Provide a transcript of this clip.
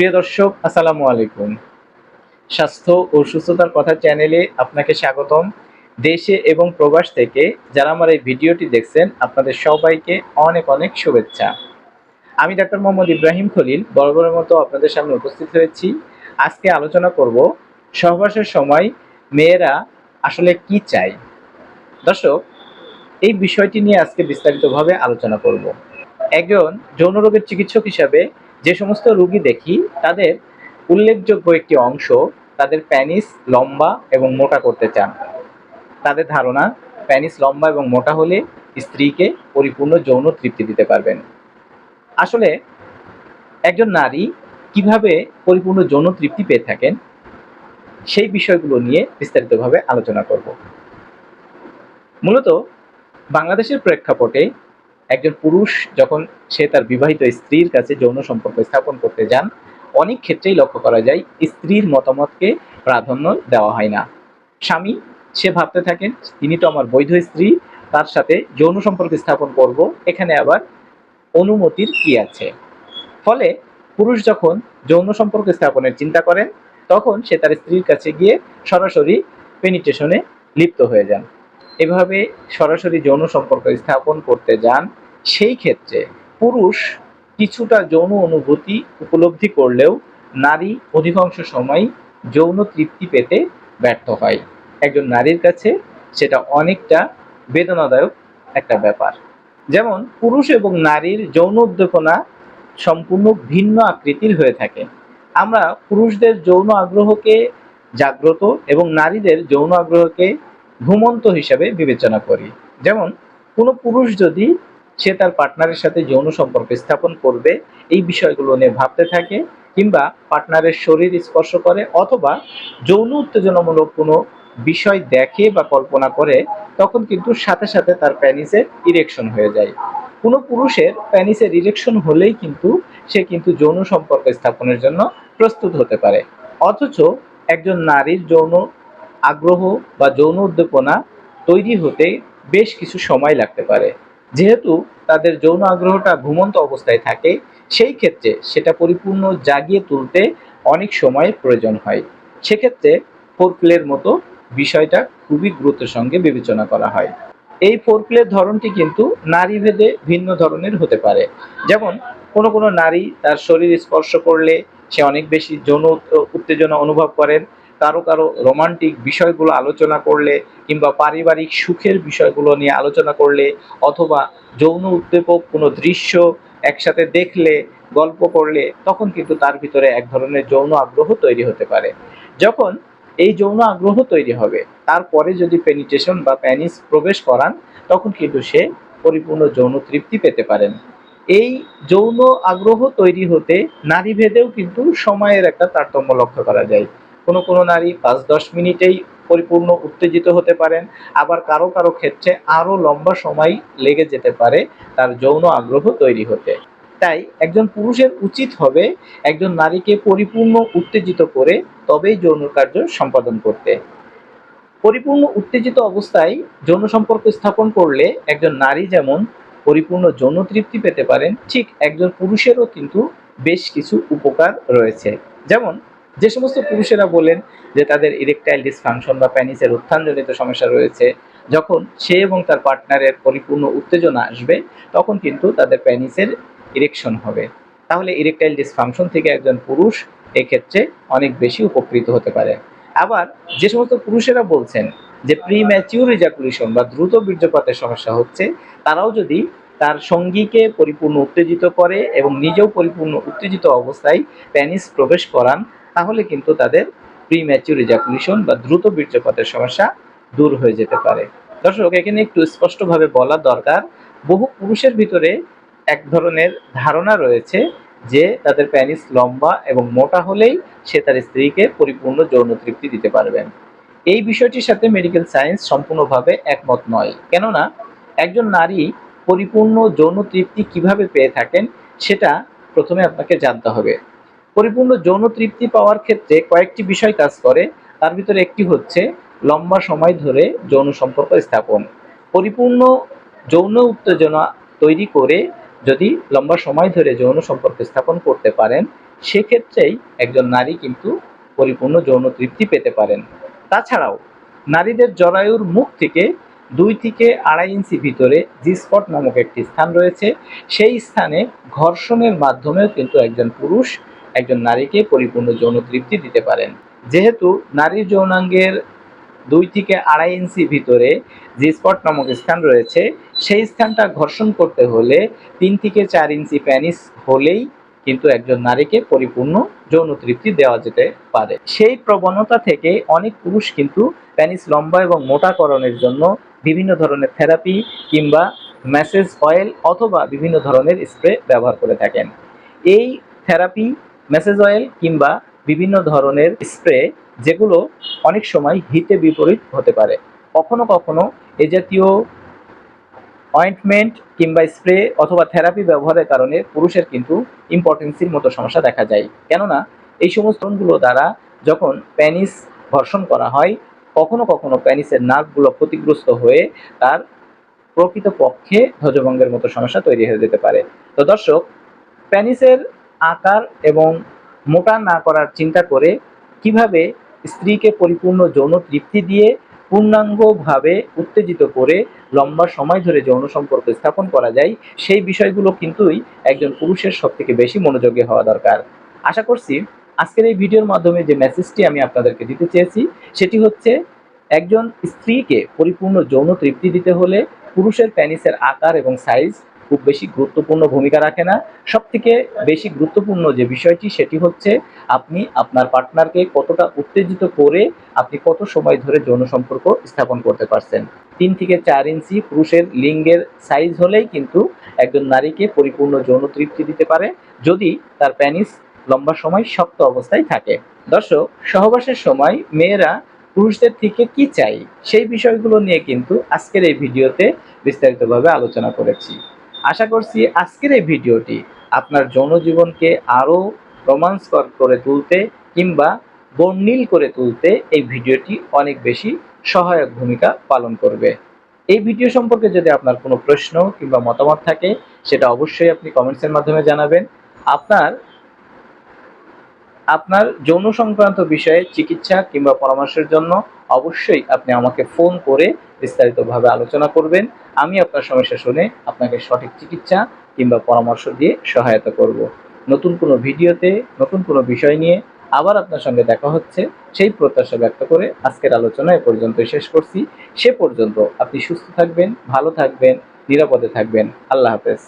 প্রিয় দর্শক, আসসালামু আলাইকুম। স্বাস্থ্য ও সুস্থতার কথা চ্যানেলে আপনাকে স্বাগতম। দেশে এবং প্রবাস থেকে যারা আমার এই ভিডিওটি দেখছেন, আপনাদের সবাইকে অনেক অনেক শুভেচ্ছা। আমি ডাক্তার মোহাম্মদ ইব্রাহিম খলিল, বরাবরের মতো আপনাদের সামনে উপস্থিত হয়েছি। আজকে আলোচনা করব সহবাসের সময় মেয়েরা আসলে কি চায়। দর্শক, এই বিষয়টি নিয়ে আজকে বিস্তারিতভাবে আলোচনা করব। একজন যৌন রোগের চিকিৎসক হিসাবে যে সমস্ত রুগী দেখি, তাদের উল্লেখযোগ্য একটি অংশ তাদের প্যানিস লম্বা এবং মোটা করতে চান। তাদের ধারণা, প্যানিস লম্বা এবং মোটা হলে স্ত্রীকে পরিপূর্ণ যৌন তৃপ্তি দিতে পারবেন। আসলে, একজন নারী কীভাবে পরিপূর্ণ যৌন তৃপ্তি পেয়ে থাকেন, সেই বিষয়গুলো নিয়ে বিস্তারিতভাবে আলোচনা করব। মূলত, বাংলাদেশের প্রেক্ষাপটে একজন পুরুষ যখন সে তার বিবাহিত স্ত্রীর কাছে যৌন সম্পর্ক স্থাপন করতে যান, অনেক ক্ষেত্রেই লক্ষ্য করা যায় স্ত্রীর মতামতকে প্রাধান্য দেওয়া হয় না। স্বামী সে ভাবতে থাকেন, তিনি তো আমার বৈধ স্ত্রী, তার সাথে যৌন সম্পর্ক স্থাপন করব, এখানে আবার অনুমতির কি আছে? ফলে পুরুষ যখন যৌন সম্পর্ক স্থাপনের চিন্তা করেন, তখন সে তার স্ত্রীর কাছে গিয়ে সরাসরি পেনিটেশনে লিপ্ত হয়ে যান। এভাবে সরাসরি যৌন সম্পর্ক স্থাপন করতে যান সেই ক্ষেত্রে পুরুষ কিছুটা যৌন অনুভূতি উপলব্ধি করলেও নারী অধিকাংশ সময় যৌন তৃপ্তি পেতে ব্যর্থ হয়। একজন নারীর কাছে সেটা অনেকটা বেদনাদায়ক একটা ব্যাপার। যেমন পুরুষ এবং নারীর যৌন উদ্দীপনা সম্পূর্ণ ভিন্ন আকৃতির হয়ে থাকে। আমরা পুরুষদের যৌন আগ্রহকে জাগ্রত এবং নারীদের যৌন আগ্রহকে ঘুমন্ত হিসাবে বিবেচনা করি। যেমন কোনো পুরুষ যদি সে তার পার্টনারের সাথে যৌন সম্পর্ক স্থাপন করবে, এই বিষয়গুলো নিয়ে ভাবতে থাকে কিংবা পার্টনারের শরীর স্পর্শ করে অথবা যৌন উত্তেজনামূলক কোনো বিষয় দেখে বা কল্পনা করে, তখন কিন্তু সাথে সাথে তার প্যানিসের ইরেকশন হয়ে যায়। কোনো পুরুষের প্যানিসের ইরেকশন হলেই কিন্তু সে কিন্তু যৌন সম্পর্ক স্থাপনের জন্য প্রস্তুত হতে পারে। অথচ একজন নারীর যৌন আগ্রহ বা যৌন উদ্দীপনা তৈরি হতে বেশ কিছু সময় লাগতে পারে। যেহেতু তাদের যৌন আগ্রহটা ঘুমন্ত অবস্থায় থাকে, সেই ক্ষেত্রে সেটা পরিপূর্ণ জাগিয়ে তুলতে অনেক সময় প্রয়োজন হয়। সেক্ষেত্রে ফোরপ্লের মতো বিষয়টা খুবই গুরুত্বের সঙ্গে বিবেচনা করা হয়। এই ফোরপ্লের ধরনটি কিন্তু নারী ভেদে ভিন্ন ধরনের হতে পারে। যেমন, কোনো কোনো নারী তার শরীর স্পর্শ করলে সে অনেক বেশি যৌন উত্তেজনা অনুভব করেন কারও কারও রোমান্টিক বিষয়গুলো আলোচনা করলে কিংবা পারিবারিক সুখের বিষয়গুলো নিয়ে আলোচনা করলে অথবা যৌন উদ্দীপক কোনো দৃশ্য একসাথে দেখলে, গল্প করলে তখন কিন্তু তার ভিতরে এক ধরনের যৌন আগ্রহ তৈরি হতে পারে। যখন এই যৌন আগ্রহ তৈরি হবে, তারপরে যদি পেনিটেশন বা প্যানিস প্রবেশ করান, তখন কিন্তু সে পরিপূর্ণ যৌন তৃপ্তি পেতে পারেন। এই যৌন আগ্রহ তৈরি হতে নারী ভেদেও কিন্তু সময়ের একটা তারতম্য লক্ষ্য করা যায়। কোনো কোনো নারী পাঁচ দশ মিনিটেই পরিপূর্ণ উত্তেজিত হতে পারেন। আবার কারও কারও ক্ষেত্রে আরও লম্বা সময় লেগে যেতে পারে তার যৌন আগ্রহ তৈরি হতে। তাই একজন পুরুষের উচিত হবে একজন নারীকে পরিপূর্ণ উত্তেজিত করে তবেই যৌন কার্য সম্পাদন করতে। পরিপূর্ণ উত্তেজিত অবস্থায় যৌন সম্পর্ক স্থাপন করলে একজন নারী যেমন পরিপূর্ণ যৌন তৃপ্তি পেতে পারেন, ঠিক একজন পুরুষেরও কিন্তু বেশ কিছু উপকার রয়েছে। যেমন যে সমস্ত পুরুষেরা বলেন যে তাদের ইরেকটাইল ডিসফাংশন বা প্যানিসের উত্থানজনিত সমস্যা রয়েছে, যখন সে এবং তার পার্টনারের পরিপূর্ণ উত্তেজনা আসবে, তখন কিন্তু তাদের প্যানিসের ইরেকশন হবে। তাহলে ইরেকটাইল ডিসফাংশন থেকে একজন পুরুষ এক্ষেত্রে অনেক বেশি উপকৃত হতে পারে। আবার যে সমস্ত পুরুষেরা বলছেন যে প্রি ম্যাচিউর ইজাকুলেশন বা দ্রুত বীর্যপাতের সমস্যা হচ্ছে, তারাও যদি তার সঙ্গীকে পরিপূর্ণ উত্তেজিত করে এবং নিজেও পরিপূর্ণ উত্তেজিত অবস্থায় প্যানিস প্রবেশ করান তাহলে কিন্তু তাদের প্রি ম্যাচিউর ইজাকুলেশন বা দ্রুত বীর্যপাতের সমস্যা দূর হয়ে যেতে পারে। দর্শক, এখানে একটু স্পষ্টভাবে বলা দরকার, বহু পুরুষের ভিতরে এক ধরনের ধারণা রয়েছে যে তাদের প্যানিস লম্বা এবং মোটা হলেই সে তার স্ত্রীকে পরিপূর্ণ যৌন তৃপ্তি দিতে পারবেন। এই বিষয়টির সাথে মেডিকেল সায়েন্স সম্পূর্ণভাবে একমত নয়। কেননা, একজন নারী পরিপূর্ণ যৌন তৃপ্তি কীভাবে পেয়ে থাকেন, সেটা প্রথমে আপনাকে জানতে হবে। পরিপূর্ণ যৌন তৃপ্তি পাওয়ার ক্ষেত্রে কয়েকটি বিষয় কাজ করে। তার ভিতরে একটি হচ্ছে লম্বা সময় ধরে যৌন সম্পর্ক স্থাপন। পরিপূর্ণ যৌন উত্তেজনা তৈরি করে যদি লম্বা সময় ধরে যৌন সম্পর্ক স্থাপন করতে পারেন, সেক্ষেত্রেই একজন নারী কিন্তু পরিপূর্ণ যৌন তৃপ্তি পেতে পারেন। তাছাড়াও নারীদের জরায়ুর মুখ থেকে দুই থেকে আড়াই ইঞ্চি ভিতরে জি স্পট নামক একটি স্থান রয়েছে। সেই স্থানে ঘর্ষণের মাধ্যমেও কিন্তু একজন পুরুষ একজন নারীকে পরিপূর্ণ যৌন তৃপ্তি দিতে পারেন। যেহেতু নারীর যৌনাঙ্গের দুই থেকে আড়াই ইঞ্চি ভিতরে যে স্পট নামক স্থান রয়েছে, সেই স্থানটা ঘর্ষণ করতে হলে তিন থেকে চার ইঞ্চি প্যানিস হলেই কিন্তু একজন নারীকে পরিপূর্ণ যৌন তৃপ্তি দেওয়া যেতে পারে। সেই প্রবণতা থেকে অনেক পুরুষ কিন্তু প্যানিস লম্বা এবং মোটাকরণের জন্য বিভিন্ন ধরনের থেরাপি কিংবা ম্যাসেজ অয়েল অথবা বিভিন্ন ধরনের স্প্রে ব্যবহার করে থাকেন। এই থেরাপি ম্যাসেজ অয়েল কিংবা বিভিন্ন ধরনের স্প্রে যেগুলো অনেক সময় হিতে বিপরীত হতে পারে। কখনো কখনো এ জাতীয় অয়েন্টমেন্ট কিংবা স্প্রে অথবা থেরাপি ব্যবহারের কারণে পুরুষের কিন্তু ইম্পর্টেন্সির মতো সমস্যা দেখা যায়। কেননা এই সমস্তগুলো দ্বারা যখন প্যানিস ঘর্ষণ করা হয়, কখনো কখনো প্যানিসের নার্ভগুলো ক্ষতিগ্রস্ত হয়ে তার প্রকৃতপক্ষে ধ্বজভঙ্গের মতো সমস্যা তৈরি হয়ে যেতে পারে। তো দর্শক প্যানিসের আকার এবং মোটা না করার চিন্তা করে কীভাবে স্ত্রীকে পরিপূর্ণ যৌন তৃপ্তি দিয়ে পূর্ণাঙ্গভাবে উত্তেজিত করে লম্বা সময় ধরে যৌন সম্পর্ক স্থাপন করা যায়, সেই বিষয়গুলো কিন্তুই একজন পুরুষের সব থেকে বেশি মনোযোগী হওয়া দরকার। আশা করছি আজকের এই ভিডিওর মাধ্যমে যে মেসেজটি আমি আপনাদেরকে দিতে চেয়েছি, সেটি হচ্ছে একজন স্ত্রীকে পরিপূর্ণ যৌন তৃপ্তি দিতে হলে পুরুষের প্যানিসের আকার এবং সাইজ খুব বেশি গুরুত্বপূর্ণ ভূমিকা রাখে না। সব থেকে বেশি গুরুত্বপূর্ণ যে বিষয়টি, সেটি হচ্ছে আপনি আপনার পার্টনারকে কতটা উত্তেজিত করে আপনি কত সময় ধরে যৌন সম্পর্ক স্থাপন করতে পারছেন। তিন থেকে চার ইঞ্চি পুরুষের লিঙ্গের সাইজ হলেই কিন্তু একজন নারীকে পরিপূর্ণ যৌন তৃপ্তি দিতে পারে, যদি তার প্যানিস লম্বা সময় শক্ত অবস্থায় থাকে। দর্শক, সহবাসের সময় মেয়েরা পুরুষদের থেকে কি চাই সেই বিষয়গুলো নিয়ে কিন্তু আজকের এই ভিডিওতে বিস্তারিতভাবে আলোচনা করেছি। আশা করছি আজকের এই ভিডিওটি আপনার জনজীবনকে জীবনকে আরও রোমাঞ্চকর করে তুলতে কিংবা বর্ণিল করে তুলতে এই ভিডিওটি অনেক বেশি সহায়ক ভূমিকা পালন করবে। এই ভিডিও সম্পর্কে যদি আপনার কোনো প্রশ্ন কিংবা মতামত থাকে, সেটা অবশ্যই আপনি কমেন্টসের মাধ্যমে জানাবেন। আপনার আপনার যৌন সংক্রান্ত বিষয়ে চিকিৎসা কিংবা পরামর্শের জন্য অবশ্যই আপনি আমাকে ফোন করে বিস্তারিতভাবে আলোচনা করবেন। আমি আপনার সমস্যা শুনে আপনাকে সঠিক চিকিৎসা কিংবা পরামর্শ দিয়ে সহায়তা করব। নতুন কোনো ভিডিওতে, নতুন কোনো বিষয় নিয়ে আবার আপনার সঙ্গে দেখা হচ্ছে। সেই প্রত্যাশা ব্যক্ত করে আজকের আলোচনা এ পর্যন্ত শেষ করছি। সে পর্যন্ত আপনি সুস্থ থাকবেন, ভালো থাকবেন, নিরাপদে থাকবেন। আল্লাহ হাফেজ।